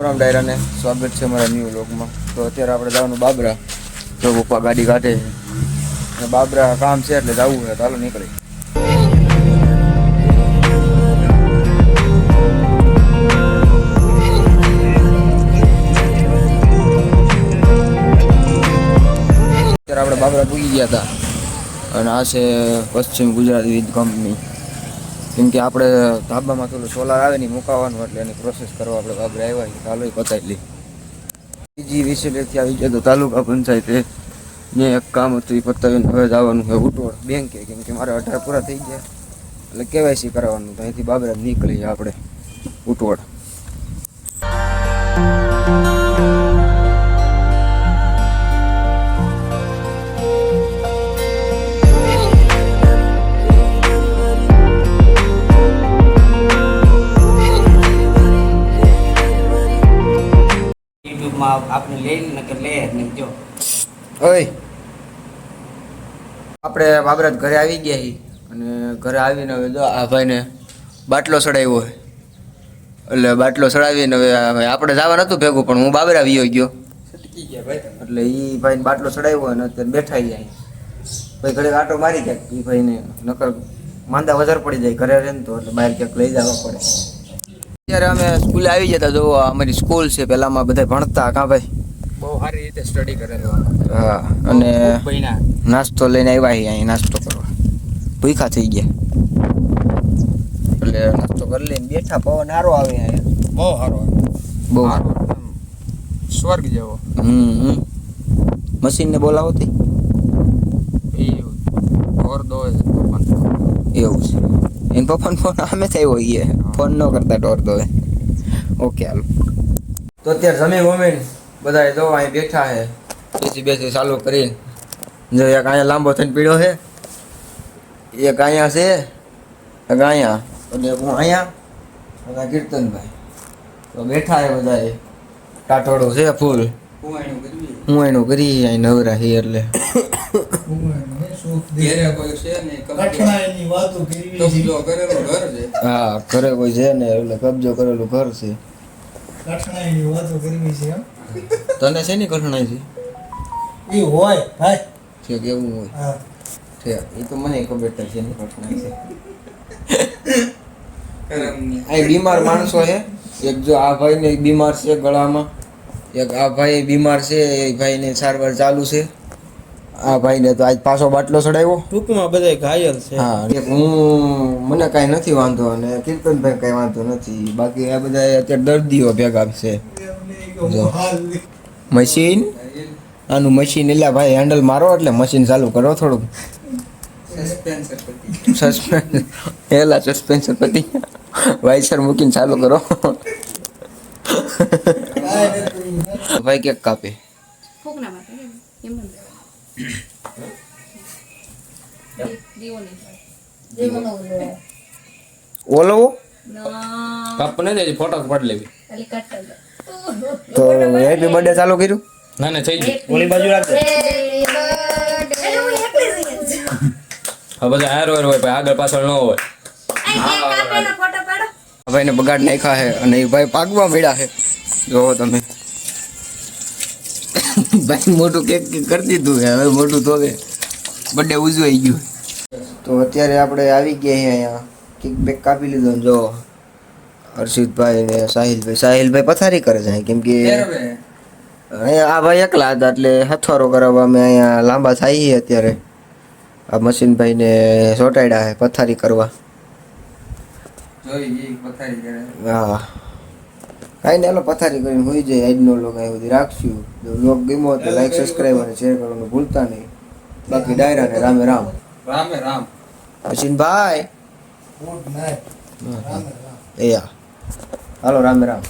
રામ ડાયરાને સ્વાગત છે અમારા ન્યૂ લોકમાં તો અત્યારે આપણે જવાનું બાબરા. તો પપ્પા ગાડી કાઢે છે. અને બાબરા કામ છે એટલે જવું છે. ચાલો નીકળી. અત્યારે આપણે બાબરા પૂગી ગયા હતા. અને આ છે પશ્ચિમ ગુજરાત વિધ કંપની કેમ કે આપણે ધાબામાં પેલું સોલાર આવે ને મુકાવવાનું એટલે એની પ્રોસેસ કરવા આપણે બાબરે આવ્યા ચાલો પતાવી લઈ બીજી વિશેલેથી આવી ગયા તો તાલુકા પંચાયતે ને એક કામ હતું એ પતાવીને હવે જવાનું છે ઉટોળ બેંકે, કેમ કે મારે અઢાર પૂરા થઈ ગયા. એટલે કેવાયસી કરાવવાનું તો અહીંથી બાબરા નીકળીએ આપણે ઉટોળ. આપણે લઈ નકર લે જ નહીં જો. ઓય. આપણે બાબરાજ ઘરે આવી ગયા અને ઘરે આવીને હવે જો આ ભાઈને બાટલો ચડાવ્યો હોય. એટલે બાટલો ચડાવીને હવે આપણે જવા નતું ભેગું પણ હું બાબરા વિયો ગયો. ભાઈ એટલે એ ભાઈને બાટલો ચડાવ્યો અને અત્યારે બેઠા ગયા ભાઈ ઘરે આટો મારી જાય એ ભાઈને નકર માંદા વધારે પડી જાય ઘરે રહે ને તો એટલે બહાર ક્યાંક લઈ જવા પડે. અત્યારે અમે સ્કૂલે આવી જતા જો અમારી સ્કૂલ છે પહેલામાં બધા ભણતા કા ભાઈ? બહુ સારી રીતે સ્ટડી કરેલો હા અને નાસ્તો લઈને આવ્યા અહીં અહીં નાસ્તો કરવા. ભૂખા થઈ ગયા. એટલે નાસ્તો કરી લઈને બેઠા પવન સારો આવે અહીંયા. બહુ સારો બહુ. સારો સ્વર્ગ જેવો. હમ મશીનને બોલાવો તે. એવું છે. એને પપ્પાનો ફોન અમે થયો એ ફોન ન કરતા ડોર દો ઓકે હાલો તો અત્યારે જમી વમી બધા જો અહીં બેઠા છે. બેસી બેસી ચાલુ કરીને જો એક અહીંયા લાંબો થઈને પીડ્યો છે. એક અહીંયા છે. એક અહીંયા. અને હું અહીંયા. બધા કીર્તનભાઈ. તો બેઠા છે બધા ટાટોડું છે ફૂલ. હું એનું કરી અહીં નવરા છે એટલે. ઘેરે કોઈ છે નહીં કઠણાઈની વાતો કરવી કબજો કરેલું ઘર છે? હા ઘરે કોઈ છે ને એટલે કબજો કરેલું ઘર છે. કઠણાઈની વાતો કરવી છે તને છે ને કઠણાઈ છે? એ હોય ભાઈ. છે કેવું હોય? હા. છે એ તો મને ખબર છે એની કઠણાઈ છે. અહીં બીમાર માણસો છે. એક જો આ ભાઈને બીમાર છે ગળામાં. એક આ ભાઈ બીમાર છે એ ભાઈને સારવાર ચાલુ છે. આ ભાઈને તો આજ પાછો બાટલો ચડાવ્યો ટૂંકમાં બધા ઘાયલ છે. હા એક હું મને કાંઈ નથી વાંધો અને કીર્તનભાઈ કાંઈ વાંધો નથી. બાકી આ બધા અત્યારે દર્દીઓ ભેગા છે. મશીન? આનું મશીન એટલે ભાઈ હેન્ડલ મારો એટલે મશીન ચાલુ કરો થોડુંક. સસ્પેન્સર એલા સસ્પેન્સર પતિ. વાઇસર મૂકીને ચાલુ કરો. ભાઈ કેક કાપે. ફૂકના માટે એમ. જ. દીવો ઓલો ને દેજે ફોટો પાડી લેવી. તો હેપી બર્થડે ચાલુ કર્યું? ના ના થઈ ગયું. ઓલી બાજુ રાખજે. હવે બધા હાર હોય આગળ પાછળ ન હોય. ભાઈને બગાડ નાખ્યા છે અને એ ભાઈ પાકવા મળ્યા છે. જોવો તમે. ભાઈ મોટું કેક કેક કરી દીધું છે હવે મોટું તો બર્થડે ઉજવાઈ ગયું. તો અત્યારે આપણે આવી ગયા અહીંયા. કેક બેક કાપી લીધો ને જો. હર્ષિતભાઈ ને સાહિલભાઈ. સાહિલભાઈ પથારી કરે છે અહીં કેમ કે અહીંયા આ ભાઈ એકલા હતા એટલે હથવારો કરાવવા અમે અહીંયા લાંબા થાય છીએ અત્યારે. આ મશીનભાઈને ચોંટાડ્યા છે પથારી કરવા. પથારી હા. કાંઈ નહીં હાલો પથારી કરીને હોઈ જાય આજનો લોક અહીં સુધી રાખશું. જો લોક ગમ્યો હોય તો લાઈક સબસ્ક્રાઈબ અને શેર કરવાનું ભૂલતા નહીં. બાકી ડાયરા ને રામે રામ. રામે રામ. મશીનભાઈ ગુડ નાઇટ રામ રામ. એ હા હાલો રામે રામ.